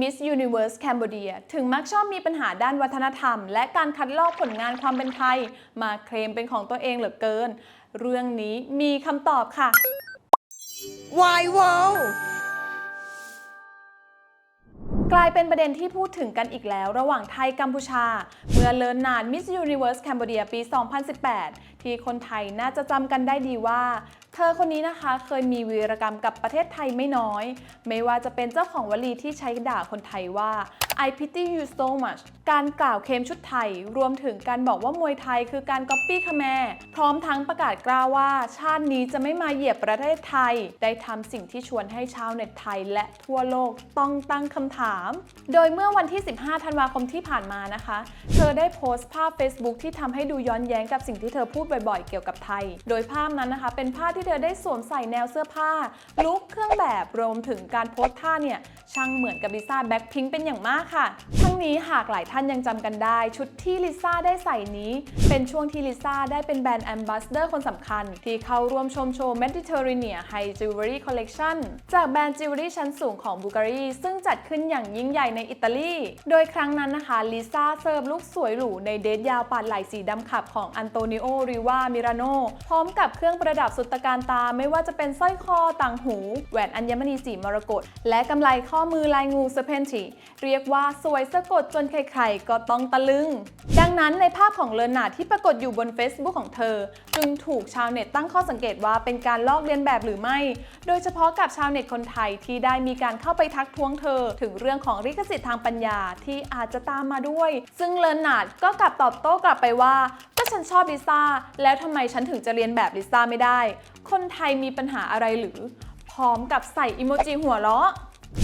Miss Universe Cambodia ถึงมักชอบมีปัญหาด้านวัฒนธรรม และการคัดลอกผลงานความเป็นไทย มาเคลมเป็นของตัวเองเหลือเกิน เรื่องนี้มีคำตอบค่ะ Why wow กลายเป็นประเด็นที่พูดถึงกันอีกแล้วระหว่างไทยกัมพูชา เมื่อเลินนาน Miss Universe Cambodia ปี 2018 ที่คนไทยน่าจะจำกันได้ดีว่าเธอคนนี้นะคะเคยมีวีรกรรมกับประเทศไทยไม่น้อย ไม่ว่าจะเป็นเจ้าของวลีที่ใช้ด่าคนไทยว่า I pity you so much การกล่าวเคมชุดไทย รวมถึงการบอกว่ามวยไทยคือการก๊อปปี้คแมร์พร้อมทั้งประกาศกล้าวว่า ชาตินี้จะไม่มาเหยียบประเทศไทย ได้ทำสิ่งที่ชวนให้ชาวเน็ตไทยและทั่วโลกต้องตั้งคำถาม โดยเมื่อวันที่ 15 ธันวาคมที่ผ่านมานะคะ เธอได้โพสต์ภาพ Facebook ที่ทำให้ดูย้อนแย้งกับสิ่งที่เธอพูดบ่อยๆ เกี่ยวกับไทย โดยภาพนั้นนะคะเป็นภาพที่เธอได้สวมใส่แนวเสื้อผ้า ลุคเครื่องแบบรวมถึงการโพสท่าเนี่ยช่างเหมือนกับลิซ่าแบ็คพิงเป็นอย่างมากค่ะ ทั้งนี้หากหลายท่านยังจำกันได้ ชุดที่ลิซ่าได้ใส่นี้ เป็นช่วงที่ลิซ่าได้เป็นแบรนด์แอมบาสเดอร์คนสำคัญ ที่เข้าร่วมชมโชว์ Mediterranean High Jewelry Collection จากแบรนด์จิวเวลรี่ชั้นสูงของบูการีซึ่งจัดขึ้นอย่างยิ่งใหญ่ในอิตาลี โดยครั้งนั้นนะคะลิซ่าเสิร์ฟลุคสวยหรูในเดทยาวปาดไหล่สีดำขับของอันโตนิโอริวามิราโนพร้อมกับเครื่องประดับสุดตระการตาไม่ว่าจะเป็นสร้อยคอต่างหู แหวนอัญมณีสีมรกตและกำไลข้อมือลายงูเซเพนทีเรียกว่าสวยสะกดจนใครๆก็ต้องตะลึง ดังนั้นในภาพของเลอนาร์ดที่ปรากฏอยู่บน Facebook ของเธอ จึงถูกชาวเน็ตตั้งข้อสังเกตว่าเป็นการลอกเลียนแบบหรือไม่ โดยเฉพาะกับชาวเน็ตคนไทยที่ได้มีการเข้าไปทักท้วงเธอ ถึงเรื่องของลิขสิทธิ์ทางปัญญาที่อาจจะตามมาด้วย ซึ่งเลอนาร์ดก็กลับตอบโต้กลับไปว่า ฉันชอบลิซ่าแล้วทำไมฉันถึงจะเรียนแบบลิซ่าไม่ได้ คนไทยมีปัญหาอะไรหรือ พร้อมกับใส่อิโมจิหัวเราะ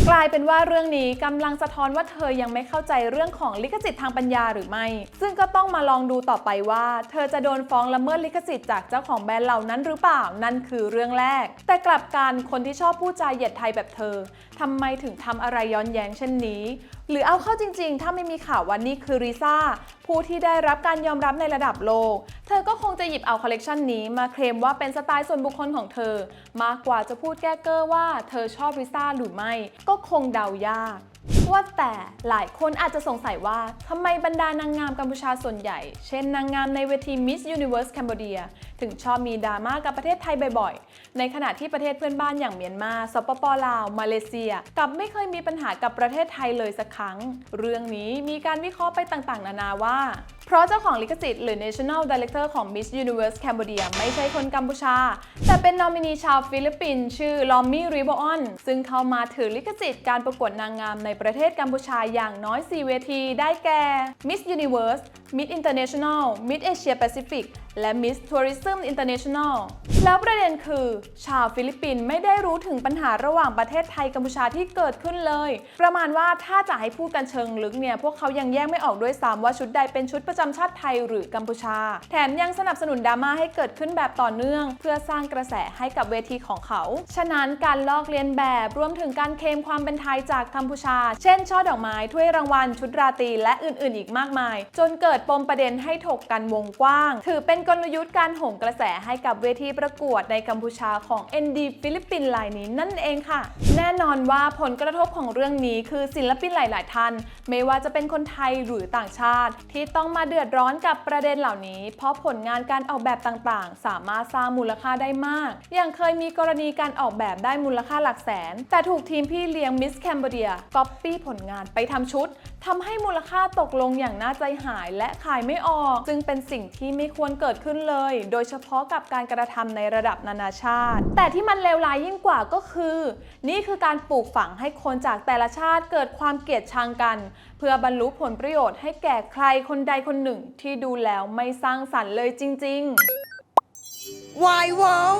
กลายเป็นว่าเรื่องนี้กำลังสะท้อนว่าเธอยังไม่เข้าใจเรื่องของลิขสิทธิ์ทางปัญญาหรือไม่ ซึ่งก็ต้องมาลองดูต่อไปว่า เธอจะโดนฟ้องละเมิดลิขสิทธิ์จากเจ้าของแบรนด์เหล่านั้นหรือเปล่านั่นคือเรื่องแรก แต่กลับกันคนที่ชอบพูดจาเหยียดไทยแบบเธอทำไมถึงทำอะไรย้อนแย้งเช่นนี้ หรือเอาเข้าจริงๆ ถ้าไม่มีข่าววันนี้คือริซ่าผู้ที่ได้รับการยอมรับในระดับโลก เธอก็คงจะหยิบเอาคอลเลกชันนี้มาเคลมว่าเป็นสไตล์ส่วนบุคคลของเธอ มากกว่าจะพูดแก้เก้อว่าเธอชอบริซ่าหรือไม่ ก็คงเดายาก ว่าแต่หลายคนอาจจะสงสัยว่าทำไมบรรดานางงามกัมพูชาส่วนใหญ่ เช่นนางงามในเวที Miss Universe Cambodia ถึงชอบมีดราม่ากับประเทศไทยบ่อยๆ ในขณะที่ประเทศเพื่อนบ้านอย่างเมียนมา สปปลาว มาเลเซียกลับไม่เคยมีปัญหากับประเทศไทยเลยสักครั้ง เรื่องนี้มีการวิเคราะห์ไปต่างๆ นานาว่า เพราะเจ้าของลิขสิทธิ์หรือ National Director ของ Miss Universe Cambodia ไม่ใช่คนกัมพูชา แต่เป็นนอมินีชาวฟิลิปปินส์ชื่อลอมมี่ริบออนซึ่งเข้ามาถือลิขสิทธิ์การประกวดนางงามในประเทศกัมพูชาอย่างน้อย 4 เวที ได้แก่ Miss Universe Miss International Miss Asia Pacific และ Miss Tourism International แล้วประเด็นคือ ชาวฟิลิปปินส์ไม่ได้รู้ถึงปัญหาระหว่างประเทศไทยกัมพูชาที่เกิดขึ้นเลย ประมาณว่าถ้าจะให้พูดกันเชิงลึกเนี่ย พวกเขายังแยกไม่ออกด้วยซ้ำว่าชุดใดเป็นชุดประจำชาติไทยหรือกัมพูชา แถมยังสนับสนุนดราม่าให้เกิดขึ้นแบบต่อเนื่อง เพื่อสร้างกระแสให้กับเวทีของเขา ฉะนั้นการลอกเลียนแบบรวมถึงการเคลมความเป็นไทยจากกัมพูชา เช่น ช่อดอกไม้ถ้วยรางวัลชุดราตรีและอื่นๆ อีกมากมาย จนเกิดปมประเด็นให้ถกกันวงกว้าง ถือเป็นกลยุทธ์การโหมกระแสให้กับเวทีประกวดในกัมพูชาของ ND ฟิลิปปินส์รายนี้นั่นเองค่ะ แน่นอนว่าผลกระทบของเรื่องนี้คือศิลปินหลาย ๆ ท่าน ไม่ว่าจะเป็นคนไทยหรือต่างชาติ ที่ต้องมาเดือดร้อนกับประเด็นเหล่านี้ เพราะผลงานการออกแบบต่าง ๆ สามารถสร้างมูลค่าได้มาก อย่างเคยมีกรณีการออกแบบได้มูลค่าหลักแสน แต่ถูกทีมพี่เลี้ยงมิสแคนเบเดียก๊อปปี้ผลงานไปทำชุดทำให้มูลค่าตกลงอย่างน่าใจหายและขายไม่ออก จึงเป็นสิ่งที่ไม่ควรเกิดิดขึ้นเลย โดยเฉพาะกับการกระทำในระดับนานาชาติ แต่ที่มันเลวร้ายยิ่งกว่าก็คือ นี่คือการปลูกฝังให้คนจากแต่ละชาติเกิดความเกลียดชังกัน เพื่อบรรลุผลประโยชน์ให้แก่ใครคนใดคนหนึ่งที่ดูแล้วไม่สร้างสรรค์เลยจริง ๆ Why wow